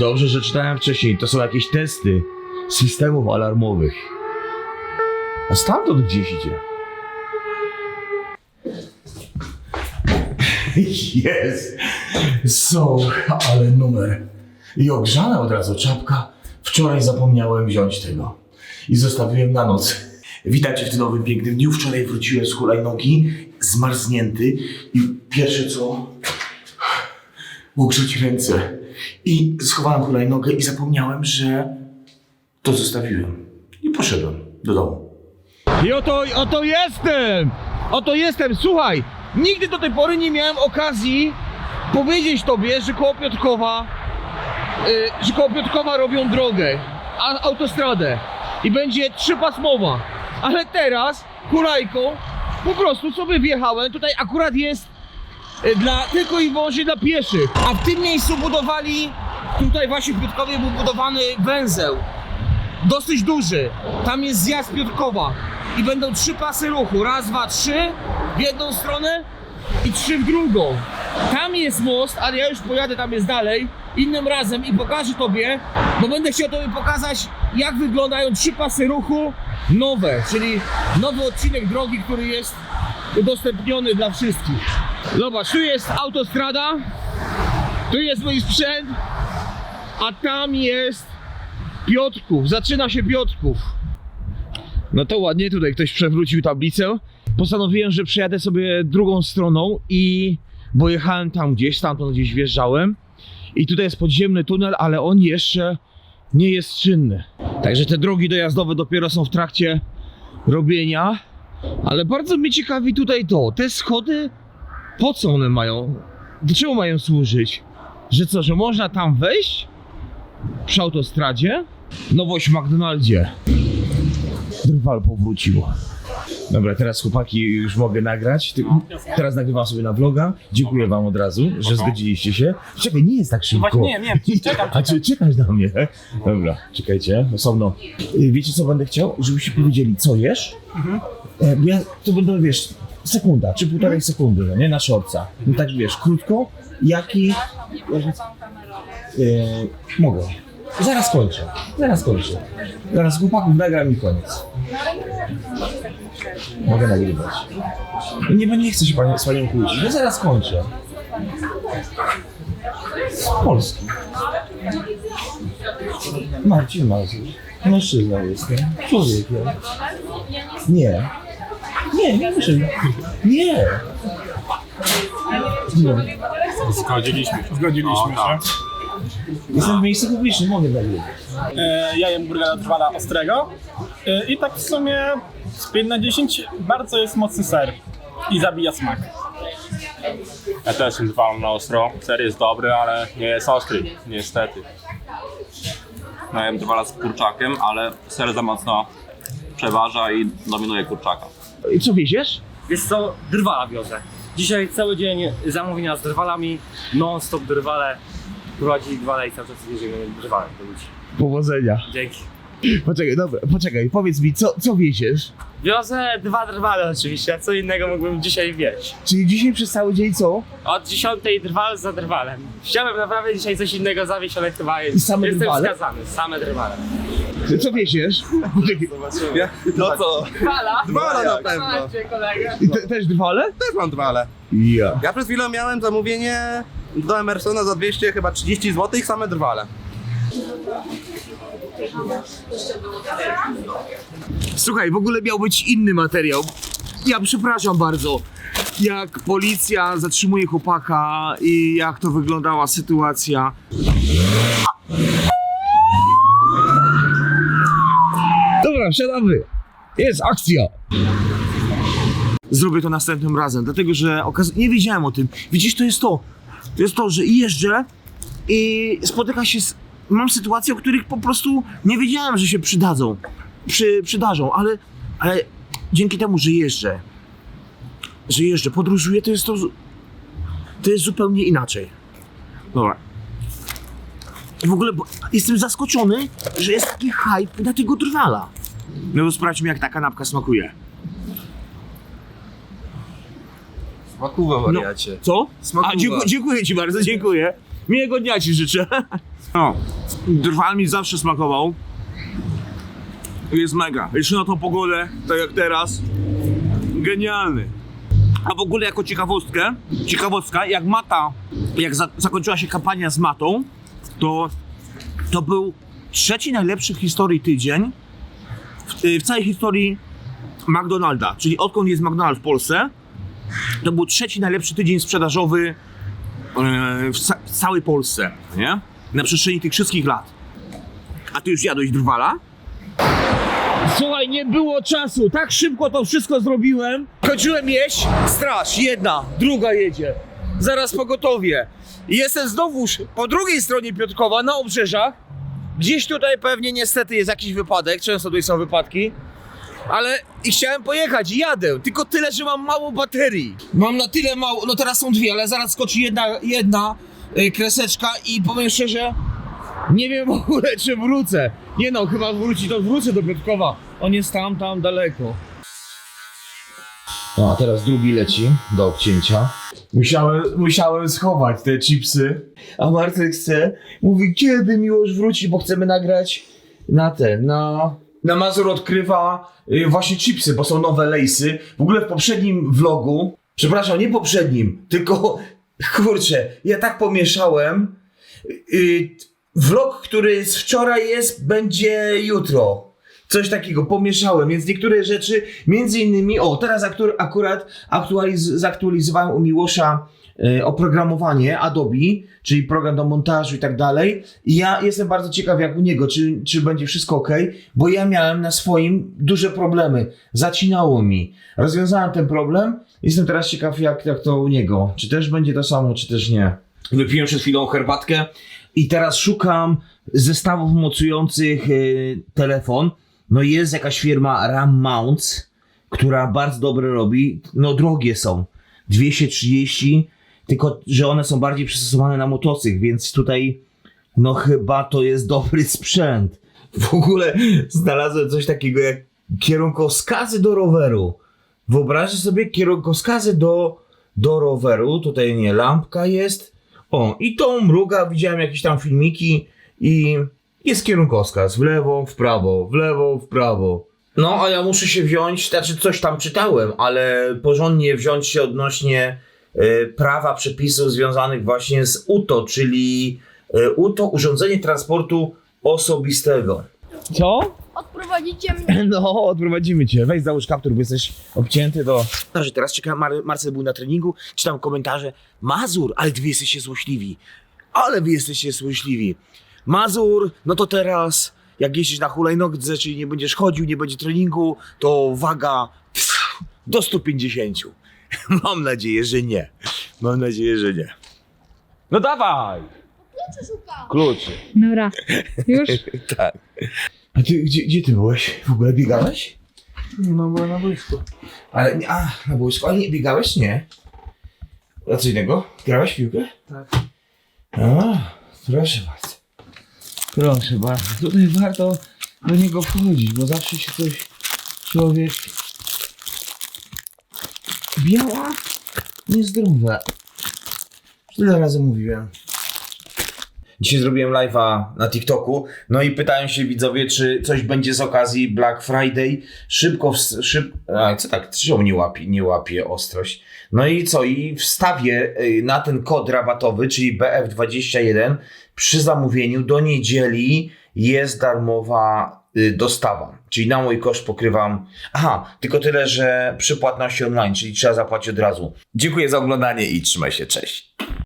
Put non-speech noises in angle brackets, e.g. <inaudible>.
Dobrze, że czytałem wcześniej. To są jakieś testy systemów alarmowych. A stamtąd gdzieś idzie. <laughs> Jest! Są, ale numer. I ogrzana od razu czapka. Wczoraj zapomniałem wziąć tego. I zostawiłem na noc. Witajcie w tym nowym pięknym dniu. Wczoraj wróciłem z hulajnogi, zmarznięty. I pierwsze co... Ogrzeć ręce. I schowałem hulajnogę i zapomniałem, że to zostawiłem. I poszedłem do domu. I oto, oto jestem! Oto jestem, słuchaj! Nigdy do tej pory nie miałem okazji powiedzieć tobie, że koło Piotrkowa, y, że koło Piotrkowa robią drogę, a, autostradę i będzie trzypasmowa. Ale teraz hulajką po prostu sobie wjechałem, tutaj akurat jest dla, tylko i wyłącznie dla pieszych. A w tym miejscu budowali, tutaj właśnie w Piotrkowie był budowany węzeł dosyć duży. Tam jest zjazd Piotrkowa i będą trzy pasy ruchu. Raz, dwa, trzy w jedną stronę i trzy w drugą. Tam jest most, ale ja już pojadę, tam jest dalej, innym razem i pokażę Tobie, bo będę chciał Tobie pokazać, jak wyglądają trzy pasy ruchu nowe, czyli nowy odcinek drogi, który jest udostępniony dla wszystkich. Zobacz, tu jest autostrada, tu jest mój sprzęt, a tam jest Piotrków, zaczyna się Piotrków. No to ładnie, tutaj ktoś przewrócił tablicę. Postanowiłem, że przejadę sobie drugą stroną i bo jechałem tam gdzieś, stamtąd gdzieś wjeżdżałem. I tutaj jest podziemny tunel, ale on jeszcze nie jest czynny. Także te drogi dojazdowe dopiero są w trakcie robienia. Ale bardzo mnie ciekawi tutaj to, te schody, po co one mają? Do czego mają służyć? Że co, że można tam wejść? przy autostradzie. Nowość w McDonaldzie. Drwal powrócił. Dobra, teraz chłopaki już mogę nagrać. Ty, teraz nagrywam sobie na vloga. Dziękuję wam od razu, że zgodziliście się. Czekaj, nie jest tak szybko. Właśnie nie, nie, <laughs> czekam, A czy czekasz na mnie? Dobra, czekajcie, osobno. Y, Wiecie co będę chciał? Żebyście powiedzieli, co jesz? E, bo ja to będę, wiesz, sekunda, czy półtorej sekundy, no nie? Na shortca. No tak wiesz, krótko, jaki... E, mogę. Zaraz kończę. Zaraz kończę. Zaraz chłopaków nagram i koniec. Mogę nagrywać. Nie, bo nie chcę się panią, z panią kłócić. No zaraz kończę. Z Polski. Marcin Mazur. Mężczyzna jestem. Człowiekiem. Nie. Nie, nie muszę. Nie. Nie. Zgodziliśmy się. Zgodziliśmy się. Jestem w miejscu publicznym, mogę nagrywać. E, ja jem burgera trwala ostrego e, i tak w sumie z 5 na 10 bardzo jest mocny ser i zabija smak. Ja też jem dwa na ostro. Ser jest dobry, ale nie jest ostry, niestety. No jem dwa z kurczakiem, ale ser za mocno przeważa i dominuje kurczaka. I co wieziesz? Wiesz co, drwala wiozę. Dzisiaj cały dzień zamówienia z drwalami, non-stop drwale. Prowadzi drwale i cały czas jeździmy drwale do ludzi. Powodzenia. Dzięki. Poczekaj, dobra, poczekaj, powiedz mi, co, co wieziesz? Wiozę dwa drwale oczywiście, a co innego mógłbym dzisiaj wieść. Czyli dzisiaj przez cały dzień co? Od 10 drwal za drwalem. Chciałem naprawdę dzisiaj coś innego zawieść, ale chyba jest, I same jestem drwale? skazany. Same drwale. Co wieziesz? Poczekaj, No co? Drwala? Dwala na pewno. Macie kolegę. i te, też drwale? Też mam dwale. Ja. Ja przed chwilą miałem zamówienie do Emersona za 200 chyba 30 zł same drwale. Słuchaj, w ogóle miał być inny materiał. Ja przepraszam bardzo. Jak policja zatrzymuje chłopaka i jak to wyglądała sytuacja. Dobra, wsiadamy. Jest akcja. Zrobię to następnym razem, dlatego że okaz- nie wiedziałem o tym. Widzisz, to jest to. To jest to, że jeżdżę i spotyka się z... Mam sytuacje, o których po prostu nie wiedziałem, że się przydadzą. Przy, przydarzą, ale, ale dzięki temu, że jeżdżę, że jeżdżę, podróżuję, to jest to... To jest zupełnie inaczej. Dobra. I w ogóle bo, jestem zaskoczony, że jest taki hype na tego drwala. No to sprawdźmy, jak ta kanapka smakuje. Smakuwa wariacie. Co? Smakuwa. A, dziękuję, dziękuję ci bardzo, dziękuję. Miłego dnia ci życzę. No, drwal mi zawsze smakował. Jest mega. Jeszcze na tą pogodę, tak jak teraz. Genialny. A w ogóle jako ciekawostkę, ciekawostka, jak Mata, jak za, zakończyła się kampania z Matą, to to był trzeci najlepszy w historii tydzień w, y, w całej historii McDonalda, czyli odkąd jest McDonald's w Polsce, to był trzeci najlepszy tydzień sprzedażowy e, w, ca- w całej Polsce, nie? Na przestrzeni tych wszystkich lat. A ty już jadłeś drwala? Słuchaj, nie było czasu, tak szybko to wszystko zrobiłem. Kończyłem jeść, straż, jedna, druga jedzie. Zaraz pogotowie. I Jestem znowuż po drugiej stronie Piotrkowa, na obrzeżach. Gdzieś tutaj pewnie niestety jest jakiś wypadek, często tutaj są wypadki. Ale i chciałem pojechać i jadę, tylko tyle, że mam mało baterii. Mam na tyle mało, no teraz są dwie, ale zaraz skoczy jedna, jedna y, kreseczka i powiem szczerze, nie wiem w ogóle, <laughs> czy wrócę. Nie no, chyba wróci, to wrócę do Piotrkowa. On jest tam, tam daleko. No, a teraz drugi leci do obcięcia. Musiałem, musiałem schować te chipsy. A Marcel chce, mówi, kiedy Miłosz wróci, bo chcemy nagrać na ten, na... Na Mazur odkrywa y, właśnie chipsy, bo są nowe lejsy. W ogóle w poprzednim vlogu, przepraszam, nie poprzednim, tylko <laughs> kurczę, ja tak pomieszałem. Y, vlog, który z wczoraj jest, będzie jutro. Coś takiego pomieszałem, więc niektóre rzeczy, między innymi, o, teraz aktur, akurat aktualiz, zaktualizowałem u Miłosza e, oprogramowanie Adobe, czyli program do montażu i tak dalej. I ja jestem bardzo ciekaw, jak u niego, czy, czy będzie wszystko ok, bo ja miałem na swoim duże problemy. Zacinało mi. Rozwiązałem ten problem. Jestem teraz ciekaw, jak, jak to u niego. Czy też będzie to samo, czy też nie. Wypiłem przed chwilą herbatkę i teraz szukam zestawów mocujących e, telefon. No jest jakaś firma Ram Mounts, która bardzo dobre robi. No drogie są. 230, tylko że one są bardziej przystosowane na motocykl, więc tutaj no chyba to jest dobry sprzęt. W ogóle znalazłem coś takiego jak kierunkowskazy do roweru. Wyobraźcie sobie kierunkowskazy do, do roweru. Tutaj nie, lampka jest. O, i to mruga, widziałem jakieś tam filmiki i jest kierunkowskaz w lewo, w prawo, w lewo, w prawo. No, a ja muszę się wziąć, znaczy coś tam czytałem, ale porządnie wziąć się odnośnie e, prawa przepisów związanych właśnie z UTO, czyli e, UTO Urządzenie Transportu Osobistego. Co? Odprowadzicie mnie. <laughs> No, odprowadzimy cię. Weź załóż kaptur, bo jesteś obcięty do... Że teraz czekam, Mar- Marcel był na treningu, czytam komentarze. Mazur, ale wy jesteście złośliwi. Ale wy jesteście złośliwi. Mazur, no to teraz, jak jeździsz na hulajnodze, czyli nie będziesz chodził, nie będzie treningu, to waga pff, do 150. <laughs> Mam nadzieję, że nie. Mam nadzieję, że nie. No dawaj! Kluczy. Dobra, już? <laughs> Tak. A ty, gdzie, gdzie ty byłeś? W ogóle biegałeś? No byłem na boisku. Ale nie, a, na boisku, ale nie biegałeś? Nie. A co innego? Grałeś w piłkę? Tak. A, proszę bardzo. Proszę bardzo. Tutaj warto do niego wchodzić, bo zawsze się coś człowiek... Biała? Niezdrowa. Tyle razy mówiłem. Dzisiaj zrobiłem live'a na TikToku, no i pytają się widzowie, czy coś będzie z okazji Black Friday. Szybko, szyb... A, co tak, czemu nie łapie, nie łapie ostrość? No i co, i wstawię y, na ten kod rabatowy, czyli BF21, przy zamówieniu do niedzieli jest darmowa y, dostawa. Czyli na mój koszt pokrywam. Aha, tylko tyle, że przy płatności online, czyli trzeba zapłacić od razu. Dziękuję za oglądanie i trzymaj się, cześć.